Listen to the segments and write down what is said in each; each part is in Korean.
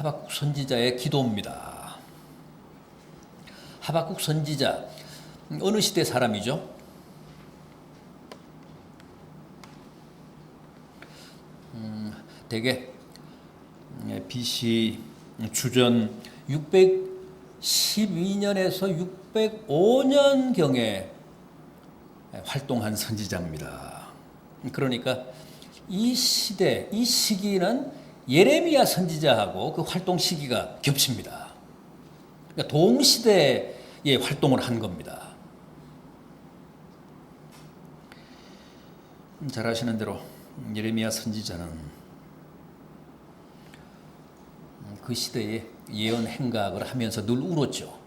하박국 선지자의 기도입니다. 하박국 선지자 어느 시대 사람이죠? 음, 대개 예, BC 주전 612년에서 605년 경에 활동한 선지자입니다. 그러니까 이 시대, 이 시기는 예레미야 선지자하고 그 활동 시기가 겹칩니다. 그러니까 동시대에 활동을 한 겁니다. 음, 잘 아시는 대로 예레미야 선지자는 음, 그 시대에 예언 행각을 하면서 늘 울었죠.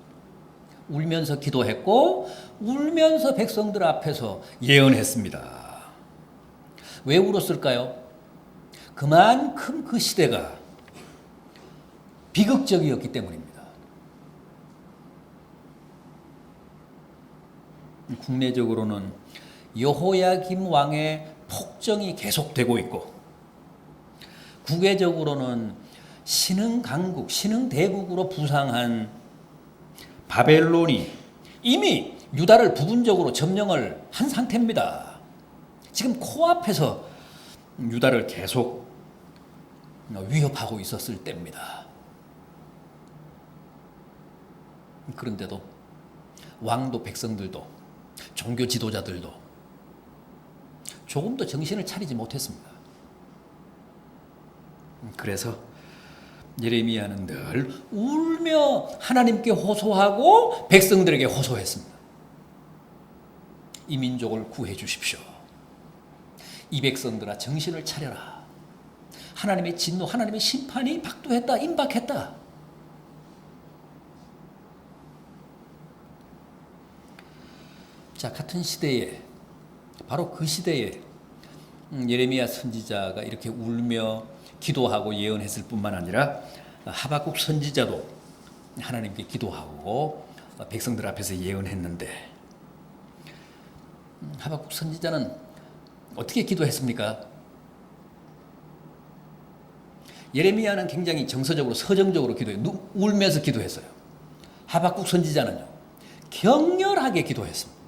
울면서 기도했고 울면서 백성들 앞에서 예언했습니다. 왜 울었을까요? 그만큼 그 시대가 비극적이었기 때문입니다. 국내적으로는 여호야김 왕의 폭정이 계속되고 있고 국외적으로는 신흥 강국, 신흥 대국으로 부상한 바벨론이 이미 유다를 부분적으로 점령을 한 상태입니다. 지금 코앞에서 유다를 계속 위협하고 있었을 때입니다. 그런데도 왕도 백성들도 종교 지도자들도 조금도 정신을 차리지 못했습니다. 그래서 예레미야는 늘 울며 하나님께 호소하고 백성들에게 호소했습니다. 이 민족을 구해 주십시오. 이 백성들아 정신을 차려라. 하나님의 진노, 하나님의 심판이 박도했다, 임박했다. 자, 같은 시대에 바로 그 시대에 음, 예레미야 선지자가 이렇게 울며 기도하고 예언했을 뿐만 아니라 하박국 선지자도 하나님께 기도하고 백성들 앞에서 예언했는데 음, 하박국 선지자는 어떻게 기도했습니까? 예레미야는 굉장히 정서적으로 서정적으로 기도해 울면서 기도했어요. 하박국 선지자는요 격렬하게 기도했습니다.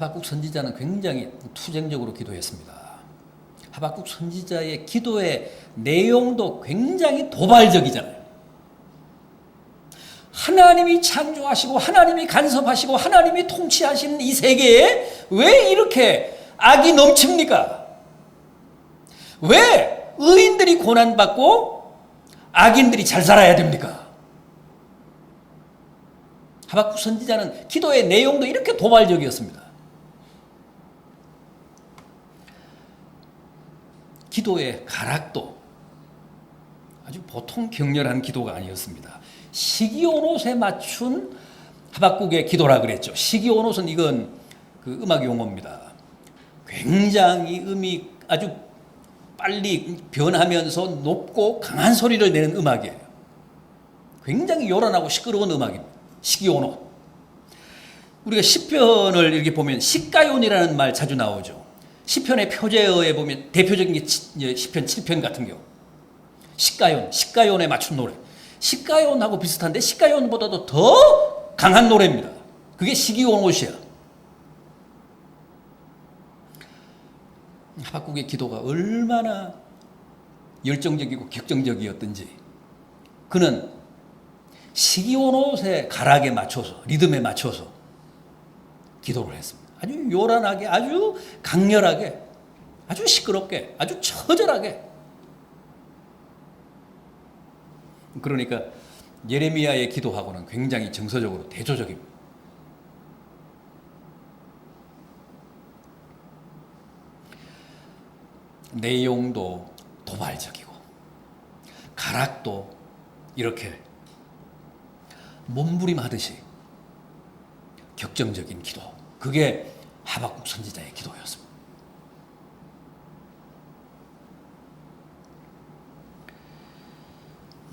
하박국 선지자는 굉장히 투쟁적으로 기도했습니다. 하박국 선지자의 기도의 내용도 굉장히 도발적이잖아요. 하나님이 창조하시고 하나님이 간섭하시고 하나님이 통치하시는 이 세계에 왜 이렇게 악이 넘칩니까? 왜 의인들이 고난받고 악인들이 잘 살아야 됩니까? 하박국 선지자는 기도의 내용도 이렇게 도발적이었습니다. 기도의 가락도 아주 보통 격렬한 기도가 아니었습니다. 시기오롯에 맞춘 하박국의 기도라 그랬죠. 시기오롯은 이건 그 음악 용어입니다. 굉장히 음이 아주 빨리 변하면서 높고 강한 소리를 내는 음악이에요. 굉장히 요란하고 시끄러운 음악입니다. 시기오롯. 우리가 시편을 이렇게 보면 시가요이라는 말 자주 나오죠. 시편의 표제어에 보면 대표적인 게 시편 7편 같은 경우. 시가연, 시가연에 맞춘 노래. 시가연하고 비슷한데 시가연보다도 더 강한 노래입니다. 그게 시기온옷이야. 하박국의 기도가 얼마나 열정적이고 격정적이었던지 그는 시기온옷의 가락에 맞춰서 리듬에 맞춰서 기도를 했습니다. 아주 요란하게, 아주 강렬하게, 아주 시끄럽게, 아주 처절하게. 그러니까 예레미야의 기도하고는 굉장히 정서적으로 대조적입니다. 내용도 도발적이고 가락도 이렇게 몸부림하듯이 격정적인 기도. 그게 하박국 선지자의 기도였습니다.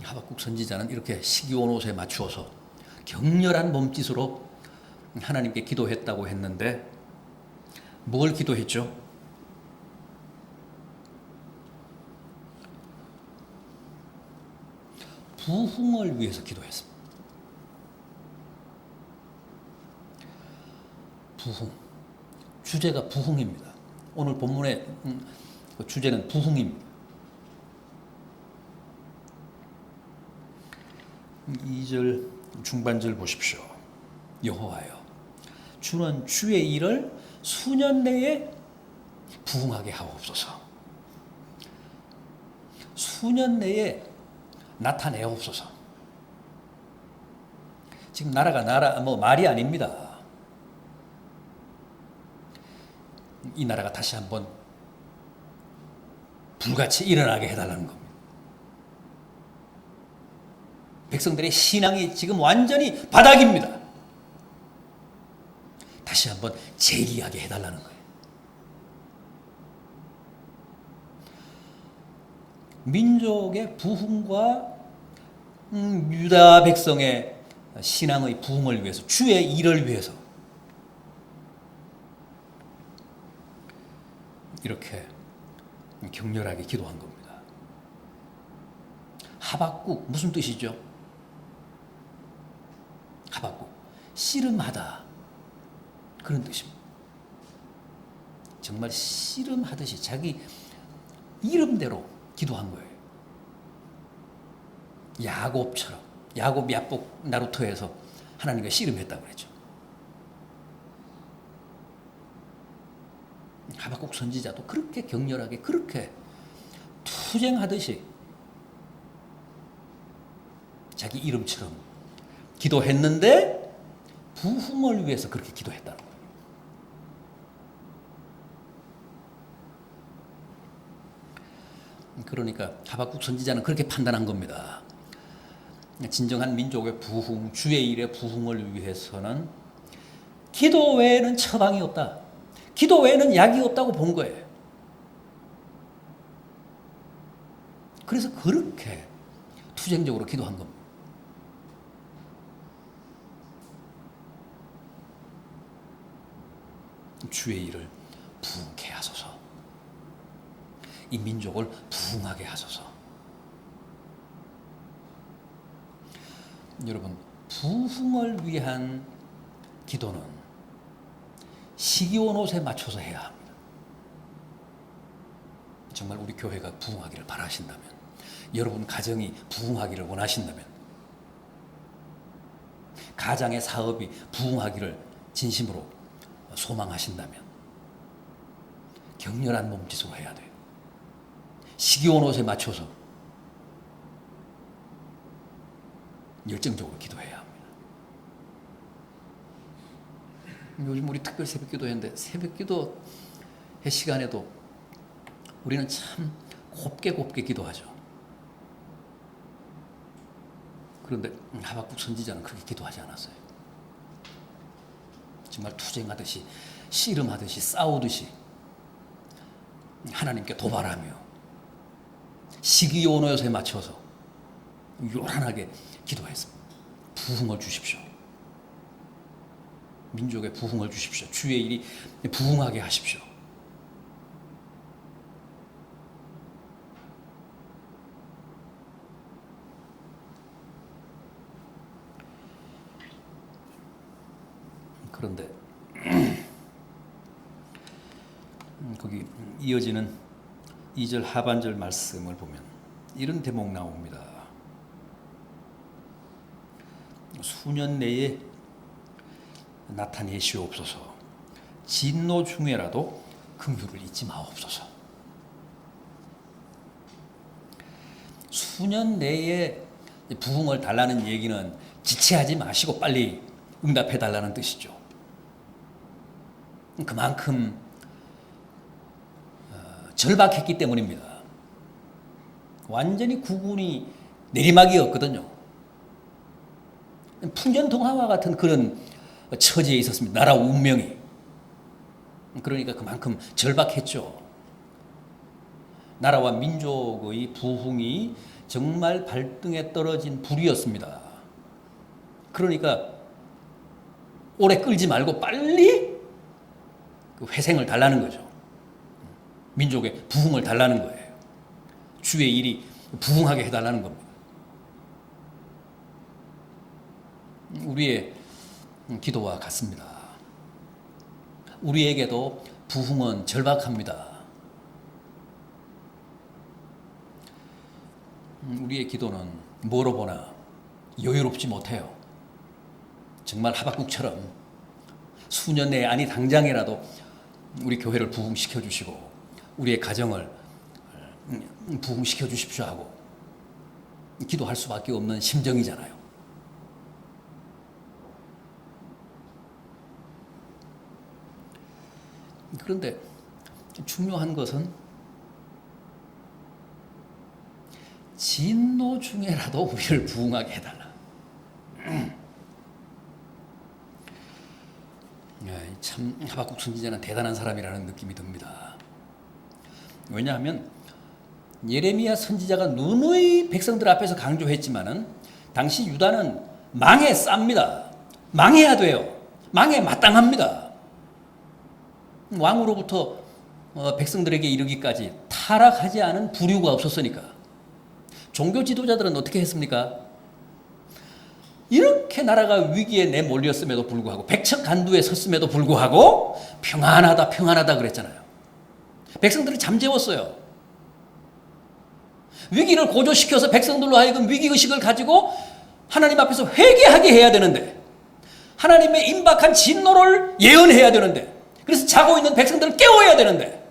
하박국 선지자는 이렇게 시기온 옷에 맞추어서 격렬한 몸짓으로 하나님께 기도했다고 했는데 뭘 기도했죠? 부흥을 위해서 기도했습니다. 부흥. 주제가 부흥입니다. 오늘 본문의 음, 그 주제는 부흥입니다. 2절 중반절 보십시오. 여호와여 주는 주의 일을 수년 내에 부흥하게 하옵소서. 수년 내에 나타내옵소서. 지금 나라가 나라 뭐 말이 아닙니다. 이 나라가 다시 한번 불같이 일어나게 해달라는 겁니다. 백성들의 신앙이 지금 완전히 바닥입니다. 다시 한번 재기하게 해달라는 거예요. 민족의 부흥과 음, 유다 백성의 신앙의 부흥을 위해서 주의 일을 위해서 이렇게 격렬하게 기도한 겁니다. 하박국 무슨 뜻이죠? 하박국 씨름하다 그런 뜻입니다. 정말 씨름하듯이 자기 이름대로 기도한 거예요. 야곱처럼 야곱 야복 나루토에서 하나님과 씨름했다고 그랬죠. 하박국 선지자도 그렇게 격렬하게 그렇게 투쟁하듯이 자기 이름처럼 기도했는데 부흥을 위해서 그렇게 기도했다는. 그러니까 하박국 선지자는 그렇게 판단한 겁니다. 진정한 민족의 부흥, 주의 일의 부흥을 위해서는 기도 외에는 처방이 없다. 기도 외에는 약이 없다고 본 거예요. 그래서 그렇게 투쟁적으로 기도한 겁니다. 주의 일을 부흥케 하소서. 이 민족을 부흥하게 하소서. 여러분, 부흥을 위한 기도는 시기온 옷에 맞춰서 해야 합니다. 정말 우리 교회가 부흥하기를 바라신다면, 여러분 가정이 부흥하기를 원하신다면, 가장의 사업이 부흥하기를 진심으로 소망하신다면, 격렬한 몸짓으로 해야 돼요. 시기온 옷에 맞춰서 열정적으로 기도해야 합니다. 요즘 우리 특별 새벽 기도했는데 새벽 기도의 시간에도 우리는 참 곱게 곱게 기도하죠. 그런데 하박국 선지자는 그렇게 기도하지 않았어요. 정말 투쟁하듯이 씨름하듯이 싸우듯이 하나님께 도발하며 시기온호에 맞춰서 요란하게 기도했습니다. 부흥을 주십시오. 민족의 부흥을 주십시오. 주의 일이 부흥하게 하십시오. 그런데 거기 이어지는 2절 하반절 말씀을 보면 이런 대목 나옵니다. 수년 내에 나타내시옵소서. 진노 중에라도 긍휼을 잊지 마옵소서. 수년 내에 부흥을 달라는 얘기는 지체하지 마시고 빨리 응답해 달라는 뜻이죠. 그만큼 어, 절박했기 때문입니다. 완전히 구군이 내리막이었거든요. 풍전통화와 같은 그런 처지에 있었습니다. 나라 운명이. 그러니까 그만큼 절박했죠. 나라와 민족의 부흥이 정말 발등에 떨어진 불이었습니다. 그러니까 오래 끌지 말고 빨리 그 회생을 달라는 거죠. 민족의 부흥을 달라는 거예요. 주의 일이 부흥하게 해달라는 겁니다. 우리의 기도와 같습니다. 우리에게도 부흥은 절박합니다. 우리의 기도는 뭐로 보나 여유롭지 못해요. 정말 하박국처럼 수년 내에 아니 당장이라도 우리 교회를 부흥시켜 주시고 우리의 가정을 부흥시켜 주십시오 하고 기도할 수밖에 없는 심정이잖아요. 그런데 중요한 것은 진노 중에라도 우리를 부흥하게 해달라. 예, 참 하박국 선지자는 대단한 사람이라는 느낌이 듭니다. 왜냐하면 예레미야 선지자가 누누이 백성들 앞에서 강조했지만은 당시 유다는 망에 쌉니다. 망해야 돼요. 망에 마땅합니다. 왕으로부터 어, 백성들에게 이르기까지 타락하지 않은 부류가 없었으니까 종교 지도자들은 어떻게 했습니까? 이렇게 나라가 위기에 내몰렸음에도 불구하고 백척 간두에 섰음에도 불구하고 평안하다 평안하다 그랬잖아요. 백성들을 잠재웠어요. 위기를 고조시켜서 백성들로 하여금 위기 의식을 가지고 하나님 앞에서 회개하게 해야 되는데 하나님의 임박한 진노를 예언해야 되는데 그래서 자고 있는 백성들을 깨워야 되는데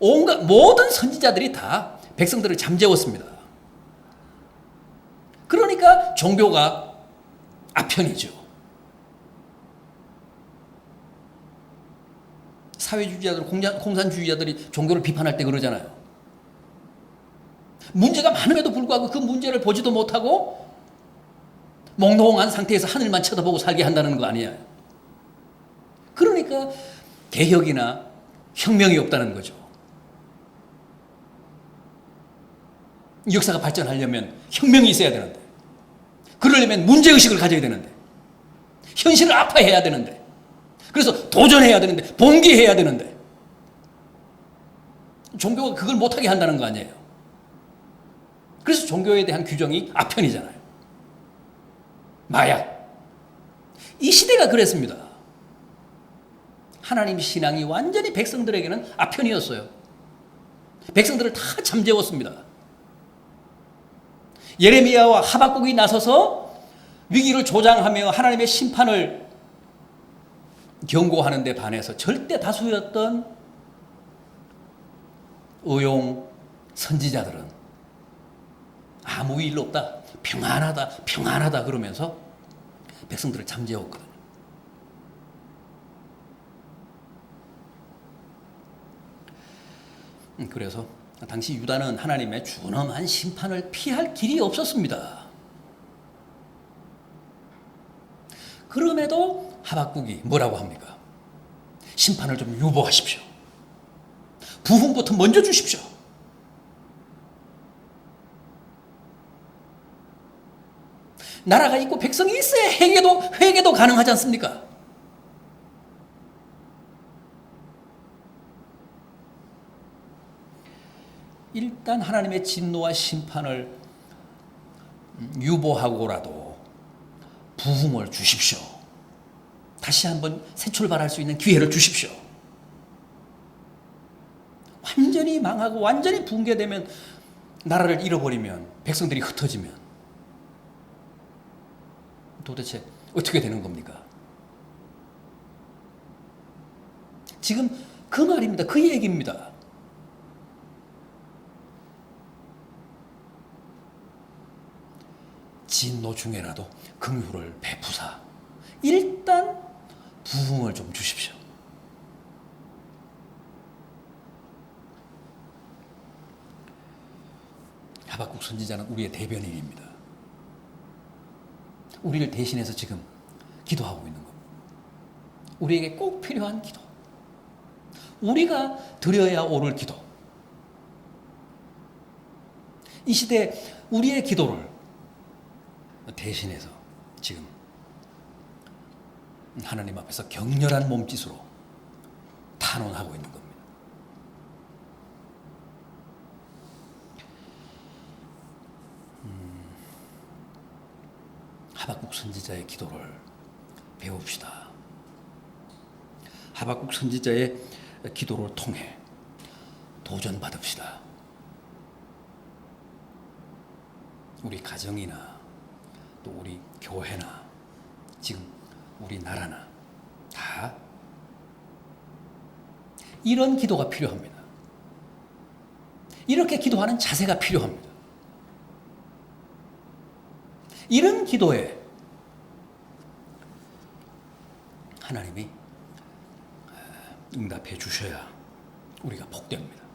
온갖 모든 선지자들이 다 백성들을 잠재웠습니다. 그러니까 종교가 아편이죠. 사회주의자들, 공산주의자들이 종교를 비판할 때 그러잖아요. 문제가 많음에도 불구하고 그 문제를 보지도 못하고 몽롱한 상태에서 하늘만 쳐다보고 살게 한다는 거 아니에요. 그러니까 개혁이나 혁명이 없다는 거죠. 역사가 발전하려면 혁명이 있어야 되는데, 그러려면 문제의식을 가져야 되는데, 현실을 아파해야 되는데, 그래서 도전해야 되는데, 봉기해야 되는데, 종교가 그걸 못하게 한다는 거 아니에요. 그래서 종교에 대한 규정이 아편이잖아요. 마약. 이 시대가 그랬습니다. 하나님 신앙이 완전히 백성들에게는 아편이었어요. 백성들을 다 잠재웠습니다. 예레미야와 하박국이 나서서 위기를 조장하며 하나님의 심판을 경고하는 데 반해서 절대 다수였던 의용 선지자들은 아무 일 없다. 평안하다. 평안하다 그러면서 백성들을 잠재웠거든요. 음, 그래서 당시 유다는 하나님의 준엄한 심판을 피할 길이 없었습니다. 그럼에도 하박국이 뭐라고 합니까? 심판을 좀 유보하십시오. 부흥부터 먼저 주십시오. 나라가 있고 백성이 있어야 회개도 회개도 가능하지 않습니까? 일단 하나님의 진노와 심판을 유보하고라도 부흥을 주십시오. 다시 한번 새 출발할 수 있는 기회를 주십시오. 완전히 망하고 완전히 붕괴되면 나라를 잃어버리면 백성들이 흩어지면 도대체 어떻게 되는 겁니까? 지금 그 말입니다. 그 얘기입니다. 진노 중에라도 긍휼을 베푸사 일단 부흥을 좀 주십시오. 하박국 선지자는 우리의 대변인입니다. 우리를 대신해서 지금 기도하고 있는 겁니다. 우리에게 꼭 필요한 기도. 우리가 드려야 오를 기도. 이 시대 우리의 기도를 대신해서 지금 하나님 앞에서 격렬한 몸짓으로 탄원하고 있는 겁니다. 음, 하박국 선지자의 기도를 배웁시다. 하박국 선지자의 기도를 통해 도전 받읍시다. 우리 가정이나 또 우리 교회나 지금 우리나라나 다 이런 기도가 필요합니다. 이렇게 기도하는 자세가 필요합니다. 이런 기도에 하나님이 응답해 주셔야 우리가 복됩니다.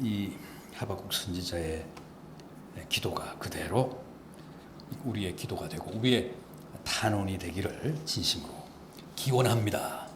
이 하박국 선지자의 기도가 그대로 우리의 기도가 되고 우리의 탄원이 되기를 진심으로 기원합니다.